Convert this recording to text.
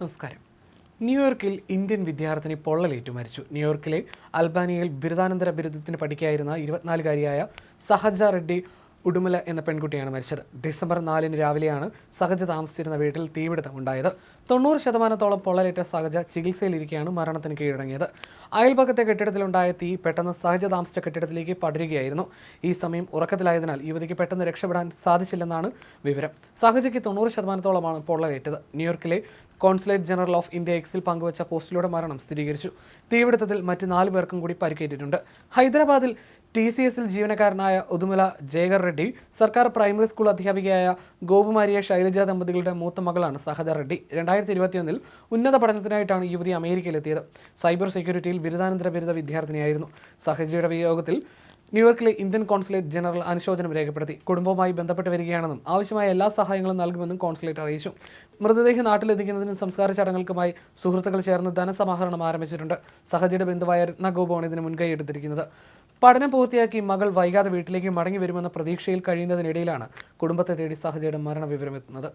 നമസ്കാരം. ന്യൂയോർക്കിൽ ഇന്ത്യൻ വിദ്യാർത്ഥിനി പൊള്ളലേറ്റു മരിച്ചു. ന്യൂയോർക്കിലെ അൽബാനിയയിൽ ബിരുദാനന്തര ബിരുദത്തിന് പഠിക്കായിരുന്ന ഇരുപത്തിനാലുകാരിയായ സഹജ റെഡ്ഡി ഉടുമല എന്ന പെൺകുട്ടിയാണ് മരിച്ചത്. ഡിസംബർ നാലിന് രാവിലെയാണ് സഹജ താമസിച്ചിരുന്ന വീട്ടിൽ തീപിടുത്തം ഉണ്ടായത്. തൊണ്ണൂറ് ശതമാനത്തോളം പൊള്ളലേറ്റ സഹജ ചികിത്സയിലിരിക്കെയാണ് മരണത്തിന് കീഴടങ്ങിയത്. അയൽപക്കത്തെ കെട്ടിടത്തിലുണ്ടായ തീ പെട്ടെന്ന് സഹജ താമസിച്ച കെട്ടിടത്തിലേക്ക് പടരുകയായിരുന്നു. ഈ സമയം ഉറക്കത്തിലായതിനാൽ യുവതിക്ക് പെട്ടെന്ന് രക്ഷപ്പെടാൻ സാധിച്ചില്ലെന്നാണ് വിവരം. സഹജയ്ക്ക് തൊണ്ണൂറ് ശതമാനത്തോളമാണ് പൊള്ളലേറ്റത്. ന്യൂയോർക്കിലെ കോൺസുലേറ്റ് ജനറൽ ഓഫ് ഇന്ത്യ എക്സിൽ പങ്കുവച്ച പോസ്റ്റിലൂടെ മരണം സ്ഥിരീകരിച്ചു. തീപിടുത്തത്തിൽ മറ്റ് നാല് പേർക്കും കൂടി പരിക്കേറ്റിട്ടുണ്ട്. ഹൈദരാബാദിൽ ടി സി എസിൽ ജീവനക്കാരനായ ഉദുമല ജയകർ റെഡ്ഡി സർക്കാർ പ്രൈമറി സ്കൂൾ അധ്യാപികയായ ഗോപുമാരിയ ശൈലജ ദമ്പതികളുടെ മൂത്ത മകളാണ് സഹജ റെഡ്ഡി. രണ്ടായിരത്തി ഇരുപത്തിയൊന്നിൽ ഉന്നത പഠനത്തിനായിട്ടാണ് യുവതി അമേരിക്കയിലെത്തിയത്. സൈബർ സെക്യൂരിറ്റിയിൽ ബിരുദാനന്തര ബിരുദ വിദ്യാർത്ഥിനിയായിരുന്നു. സഹജയുടെ വിയോഗത്തിൽ ന്യൂയോർക്കിലെ ഇന്ത്യൻ കോൺസുലേറ്റ് ജനറൽ അനുശോചനം രേഖപ്പെടുത്തി. കുടുംബവുമായി ബന്ധപ്പെട്ട് വരികയാണെന്നും ആവശ്യമായ എല്ലാ സഹായങ്ങളും നൽകുമെന്നും കോൺസുലേറ്റ് അറിയിച്ചു. മൃതദേഹം നാട്ടിലെത്തിക്കുന്നതിനും സംസ്കാര ചടങ്ങുകൾക്കുമായി സുഹൃത്തുക്കൾ ചേർന്ന് ധനസമാഹരണം ആരംഭിച്ചിട്ടുണ്ട്. സഹജയുടെ ബന്ധുവായ രത്നഗോപമാണ് ഇതിന് മുൻകൈ എടുത്തിരിക്കുന്നത്. പഠനം പൂർത്തിയാക്കി മകൾ വൈകാതെ വീട്ടിലേക്ക് മടങ്ങി വരുമെന്ന പ്രതീക്ഷയിൽ കഴിയുന്നതിനിടയിലാണ് കുടുംബത്തെ തേടി സഹജയുടെ എത്തുന്നത്